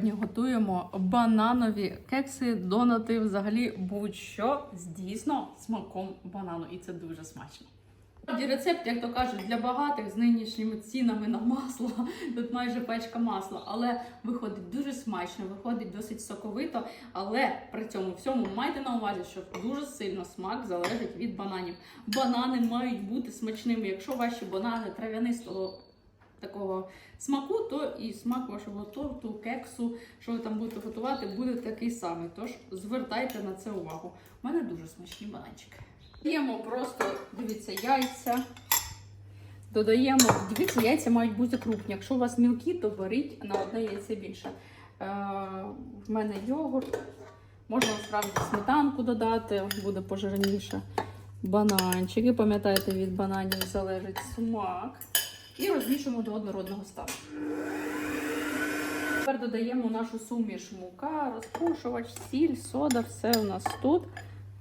Сьогодні готуємо бананові кекси, донати, взагалі будь-що з дійсно смаком банану, і це дуже смачно. Рецепт, як то кажуть, для багатих з нинішніми цінами на масло. Тут майже пачка масла, але виходить дуже смачно, виходить досить соковито. Але при цьому всьому майте на увазі, що дуже сильно смак залежить від бананів. Банани мають бути смачними. Якщо ваші банани трав'янистого такого смаку, то і смак вашого торту, кексу, що ви там будете готувати, буде такий самий. Тож звертайте на це увагу. У мене дуже смачні бананчики. Додаємо просто, дивіться, яйця. Додаємо, дивіться, яйця мають бути крупні. Якщо у вас мілкі, то беріть на одне яйце більше. Е, в мене йогурт. Можна справді сметанку додати, буде пожирніше. Бананчики, пам'ятаєте, від бананів залежить смак. І розмішуємо до однородного стану. Тепер додаємо нашу суміш мука, розпушувач, сіль, сода, все у нас тут.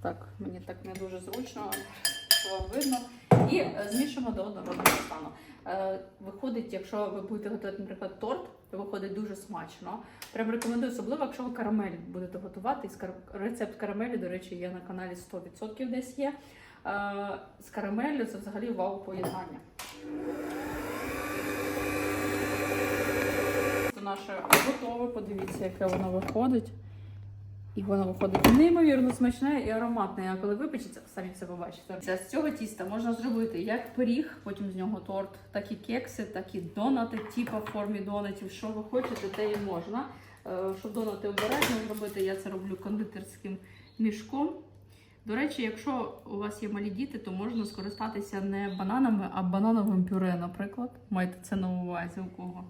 Так, мені так не дуже зручно, що видно. І е, змішуємо до однородного стану. Е, Виходить, якщо ви будете готувати, наприклад, торт, то виходить дуже смачно. Прям рекомендую, особливо, якщо ви карамель будете готувати. Рецепт карамелі, до речі, є на каналі 100% десь є. Е, З карамеллю це взагалі вау поєднання. Це наше готове, подивіться, яке воно виходить. І воно виходить неймовірно смачне і ароматне. А коли випечеться, самі все побачите. З цього тіста можна зробити як пиріг, потім з нього торт, так і кекси, так і донати, типу в формі донатів. Що ви хочете, те і можна. Е, Щоб донати обережно зробити, я це роблю кондитерським мішком. До речі, якщо у вас є малі діти, то можна скористатися не бананами, а банановим пюре, наприклад. Майте це на увазі у кого.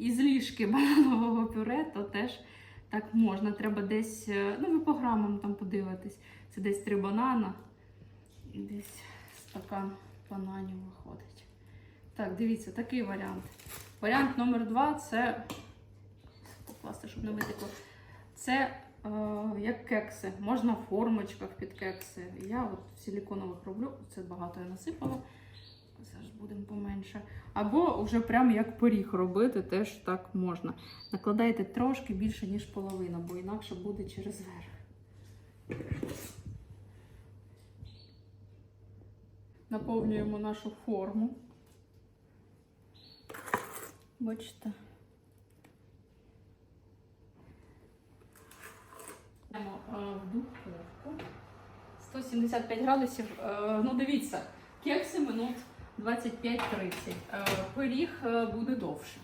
Із ліжки бананового пюре, то теж так можна. Треба десь, е, ну ви по грамам там подивитесь. Це десь три банана і десь стакан бананів виходить. Так, дивіться, такий варіант. Варіант номер два це покласти, щоб не витекло. Це е, як кекси. Можна в формочках під кекси. Я от в силіконових роблю, це багато я насипала. Або вже прям як пиріг робити, теж так можна. Накладайте трошки більше, ніж половина, бо інакше буде через верх. Наповнюємо нашу форму. Бачите. Е, в духовку. 175 градусів. Е, Ну, дивіться, кекси минут 25-30. Е, Пиріг е, буде довше.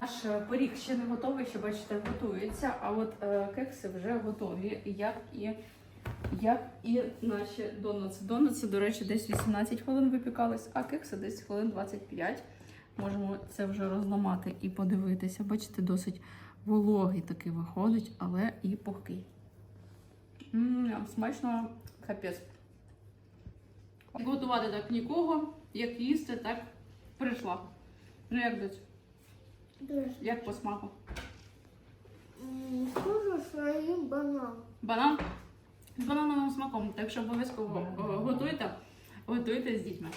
Наш е, пиріг ще не готовий, ще бачите, готується, а от кекси вже готові, як і, як і наші донатси. Донатси, до речі, десь 18 хвилин випікались, а кекси десь хвилин 25. Можемо це вже розламати і подивитися. Бачите, досить вологий такий виходить, але і пухкий. М, Смачно капець. Готувати так нікого, як їсти, так прийшла. Ну як десь? Дуже. Як по смаку? Схоже, що своїм банан. Банан з банановим смаком. Так що обов'язково готуйте, готуйте з дітьми.